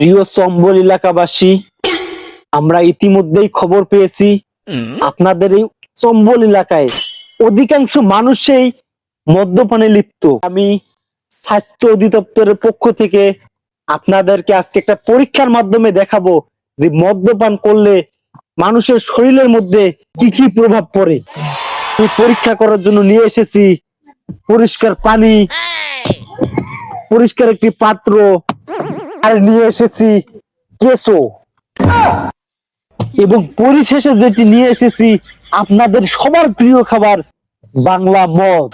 প্রিয় চম্বল এলাকাবাসী আমরা ইতিমধ্যেই খবর পেয়েছি আপনাদের এই চম্বল এলাকায় অধিকাংশ মানুষই মদ্যপানে লিপ্ত। আমি স্বাস্থ্য অধিদপ্তরের পক্ষ থেকে আপনাদেরকে আজকে একটা পরীক্ষার মাধ্যমে দেখাবো যে মদ্যপান করলে মানুষের শরীরের মধ্যে কি কি প্রভাব পড়ে। পরীক্ষা করার জন্য নিয়ে এসেছি পরিষ্কার পানি পরিষ্কার একটি পাত্র আর নিয়ে এসেছি কেসো এবং পরিশেষে যেটি নিয়ে এসেছি আপনাদের সবার প্রিয় খাবার বাংলা মদ।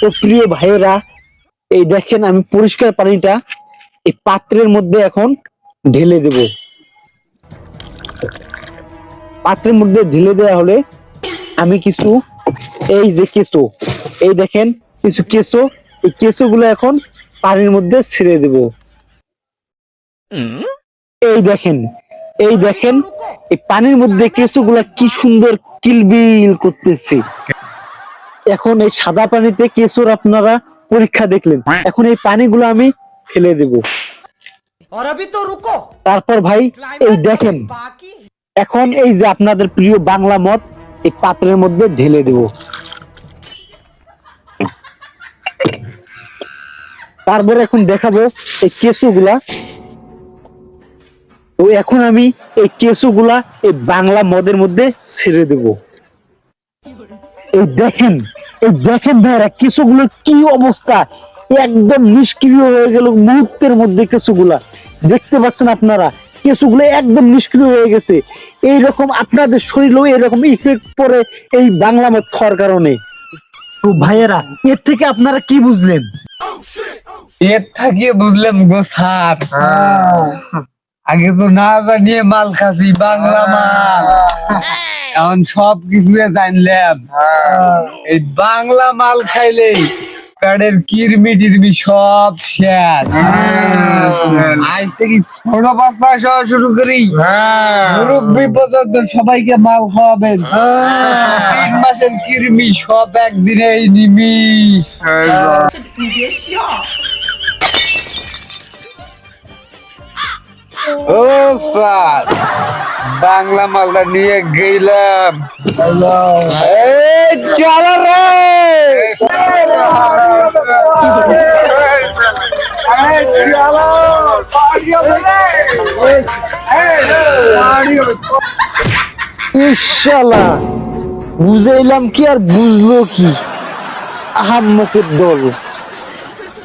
তো প্রিয় ভাইয়েরা, এই দেখেন আমি পরিষ্কার পানিটা এই পাত্রের মধ্যে এখন ঢেলে দেব। পাত্রের মধ্যে ঢেলে দেওয়া হলে আমি কিছু, এই যে কেঁচো এই দেখেন কিছু কেঁচো। এই কেঁচোগুলো এখন পানির মধ্যে ছেড়ে দেব। এই দেখেন এই দেখেন এই পানির মধ্যে কেঁচোগুলা কি সুন্দর কিলবিল করতেছে। এখন এই সাদা পানিতে কেঁচোর আপনারা পরীক্ষা দেখলেন। এখন এই পানিগুলো আমি ফেলে দেব। তারপর ভাই এই দেখেন এখন এই যে আপনাদের প্রিয় বাংলা মত এই পাত্রের মধ্যে ঢেলে দেব। তারপর এখন দেখাবো এই কেঁচুগুলা। তো এখন আমি এই কেঁচুগুলা এই বাংলা মদের মধ্যে ছেড়ে দেব। এই দেখেন এই দেখেন ভাইরা কেঁচুগুলোর কি অবস্থা? একদম নিষ্ক্রিয় হয়ে গেল মুহূর্তের মধ্যে কেঁচুগুলা। দেখতে পাচ্ছেন আপনারা, কেঁচুগুলো একদম নিষ্ক্রিয় হয়ে গেছে। এইরকম আপনাদের শরীরেও এরকম ইফেক্ট পড়ে এই বাংলা মদ খাওয়ার কারণে। তো ভাইয়েরা, এর থেকে আপনারা কি বুঝলেন? এর থাকিয়ে বুঝলাম গো স্যার। আগে তো না জানিয়ে মাল খাসি বাংলা মাল। এখন সব কিছু জানলাম। এই বাংলা মাল খাইলে পেটের কিরমি টিরমি সব শেষ। আজ থেকে ছোট বাচ্চা সহ শুরু করি। মুরব্বী পর্যন্ত সবাইকে মাল খাওয়াবেন। তিন মাসের কিরমি সব একদিনে নিমিষ। ও স্যার। বাংলা মালটা নিয়ে গেলাম। ইনশাল্লাহ বুঝাইলাম কি আর বুঝলো কি? আহাম্মকের দল।